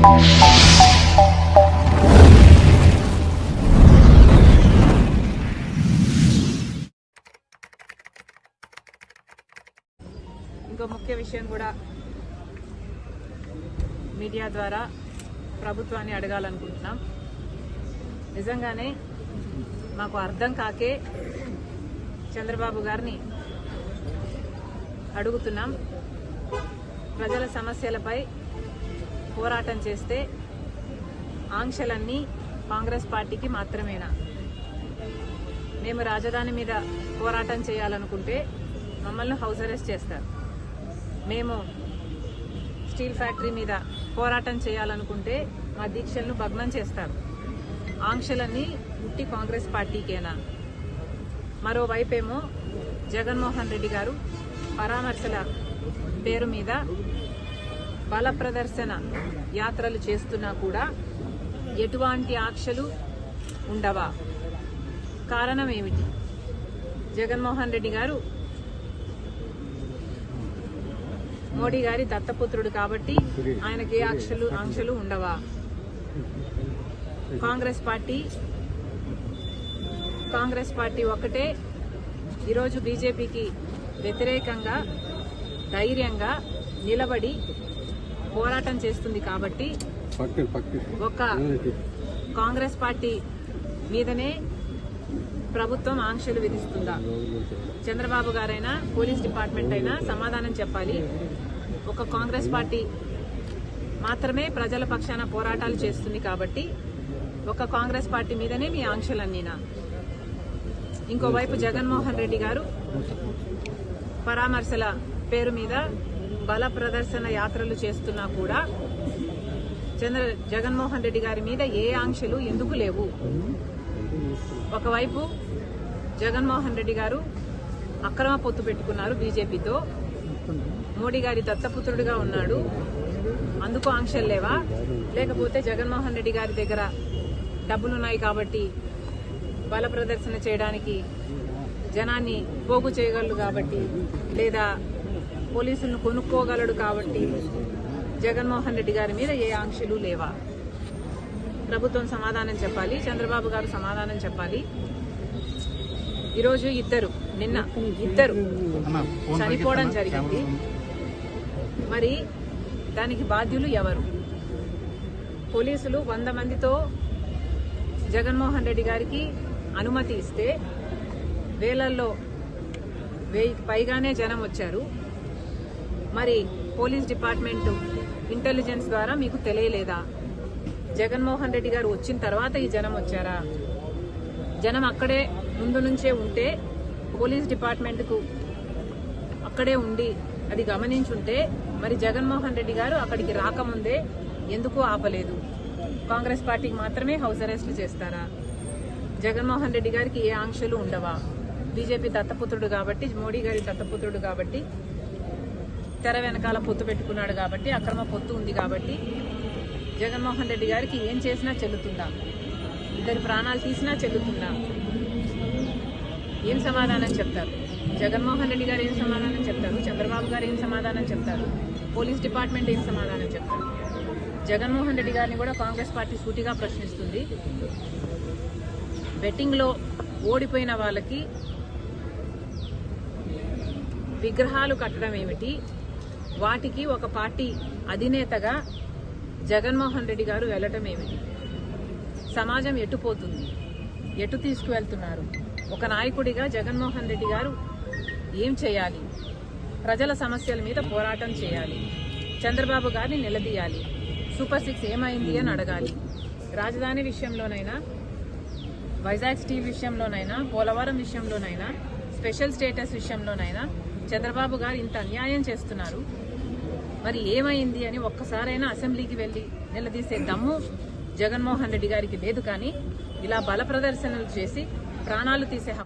ఇంకో ముఖ్య విషయం కూడా మీడియా ద్వారా ప్రభుత్వాన్ని అడగాలనుకుంటున్నాం. నిజంగానే మాకు అర్థం కాకే చంద్రబాబు గారిని అడుగుతున్నాం. ప్రజల సమస్యలపై పోరాటం చేస్తే ఆంక్షలన్నీ కాంగ్రెస్ పార్టీకి మాత్రమేనా? మేము రాజధాని మీద పోరాటం చేయాలనుకుంటే మమ్మల్ని హౌస్ అరెస్ట్ చేస్తారు. మేము స్టీల్ ఫ్యాక్టరీ మీద పోరాటం చేయాలనుకుంటే మా దీక్షలను భగ్నం చేస్తారు. ఆంక్షలన్నీ ఉట్టి కాంగ్రెస్ పార్టీకేనా? మరోవైపేమో జగన్మోహన్ రెడ్డి గారు పరామర్శల పేరు మీద బల ప్రదర్శన యాత్రలు చేస్తున్నా కూడా ఎటువంటి ఆంక్షలు ఉండవా? కారణం ఏమిటి? జగన్మోహన్ రెడ్డి గారు మోడీ గారి దత్తపుత్రుడు కాబట్టి ఆయనకి ఏ ఆంక్షలు ఆంక్షలు ఉండవా? కాంగ్రెస్ పార్టీ కాంగ్రెస్ పార్టీ ఒక్కటే ఈరోజు బీజేపీకి వ్యతిరేకంగా ధైర్యంగా నిలబడి పోరాటం చేస్తుంది కాబట్టి ఒక కాంగ్రెస్ పార్టీ మీదనే ప్రభుత్వం ఆంక్షలు విధిస్తుందా? చంద్రబాబు గారైనా పోలీస్ డిపార్ట్మెంట్ అయినా సమాధానం చెప్పాలి. ఒక కాంగ్రెస్ పార్టీ మాత్రమే ప్రజల పక్షాన పోరాటాలు చేస్తుంది కాబట్టి ఒక కాంగ్రెస్ పార్టీ మీదనే మీ ఆంక్షలన్నీనా? ఇంకోవైపు జగన్మోహన్ రెడ్డి గారు పరామర్శల పేరు మీద బల ప్రదర్శన యాత్రలు చేస్తున్నా కూడా చంద్ర జగన్మోహన్ రెడ్డి గారి మీద ఏ ఆంక్షలు ఎందుకు లేవు? ఒకవైపు జగన్మోహన్ రెడ్డి గారు అక్రమ పొత్తు పెట్టుకున్నారు బీజేపీతో. మోడీ గారి దత్తపుత్రుడిగా ఉన్నాడు. అందుకు ఆంక్షలు లేవా? లేకపోతే జగన్మోహన్ రెడ్డి గారి దగ్గర డబ్బులున్నాయి కాబట్టి బల ప్రదర్శన చేయడానికి జనాన్ని పోగు చేయగలరు కాబట్టి లేదా పోలీసులను కొనుక్కోగలడు కాబట్టి జగన్మోహన్ రెడ్డి గారి మీద ఏ ఆంక్షలు లేవా? ప్రభుత్వం సమాధానం చెప్పాలి చంద్రబాబు గారు సమాధానం చెప్పాలి. ఈరోజు ఇద్దరు నిన్న ఇద్దరు చనిపోవడం జరిగింది. మరి దానికి బాధ్యులు ఎవరు? పోలీసులు వంద మందితో జగన్మోహన్ రెడ్డి గారికి అనుమతి ఇస్తే వేలల్లో వెయ్యికి పైగానే జనం వచ్చారు. మరి పోలీస్ డిపార్ట్మెంట్ ఇంటెలిజెన్స్ ద్వారా మీకు తెలియలేదా? జగన్మోహన్ రెడ్డి గారు వచ్చిన తర్వాత ఈ జనం వచ్చారా? జనం అక్కడే ముందు నుంచే ఉంటే పోలీస్ డిపార్ట్మెంట్కు అక్కడే ఉండి అది గమనించుంటే మరి జగన్మోహన్ రెడ్డి గారు అక్కడికి రాకముందే ఎందుకు ఆపలేదు? కాంగ్రెస్ పార్టీకి మాత్రమే హౌస్ అరెస్ట్లు చేస్తారా? జగన్మోహన్ రెడ్డి గారికి ఏ ఆంక్షలు ఉండవా? బీజేపీ దత్తపుత్రుడు కాబట్టి మోడీ గారి దత్తపుత్రుడు కాబట్టి తెర వెనకాల పొత్తు పెట్టుకున్నాడు కాబట్టి అక్రమ పొత్తు ఉంది కాబట్టి జగన్మోహన్ రెడ్డి గారికి ఏం చేసినా చెల్లుతుందా? ఇద్దరు ప్రాణాలు తీసినా చెల్లుతుందా? ఏం సమాధానం చెప్తారు? జగన్మోహన్ రెడ్డి గారు ఏం సమాధానం చెప్తారు? చంద్రబాబు గారు ఏం సమాధానం చెప్తారు? పోలీస్ డిపార్ట్మెంట్ ఏం సమాధానం చెప్తారు? జగన్మోహన్ రెడ్డి గారిని కూడా కాంగ్రెస్ పార్టీ సూటిగా ప్రశ్నిస్తుంది. బెట్టింగ్లో ఓడిపోయిన వాళ్ళకి విగ్రహాలు కట్టడం ఏమిటి? వాటికి ఒక పార్టీ అధినేతగా జగన్మోహన్ రెడ్డి గారు వెళ్ళటం ఏమిటి? సమాజం ఎటుపోతుంది ఎటు తీసుకువెళ్తున్నారు? ఒక నాయకుడిగా జగన్మోహన్ రెడ్డి గారు ఏం చేయాలి? ప్రజల సమస్యల మీద పోరాటం చేయాలి. చంద్రబాబు గారిని నిలదీయాలి. సూపర్ సిక్స్ ఏమైంది అని అడగాలి. రాజధాని విషయంలోనైనా వైజాగ్ స్టీల్ విషయంలోనైనా పోలవరం విషయంలోనైనా స్పెషల్ స్టేటస్ విషయంలోనైనా చంద్రబాబు గారు ఇంత అన్యాయం చేస్తున్నారు. మరి ఏమైంది అని ఒక్కసారైనా అసెంబ్లీకి వెళ్ళి నిలదీసే దమ్ము జగన్మోహన్ రెడ్డి గారికి లేదు కానీ ఇలా బల ప్రదర్శనలు చేసి ప్రాణాలు తీసే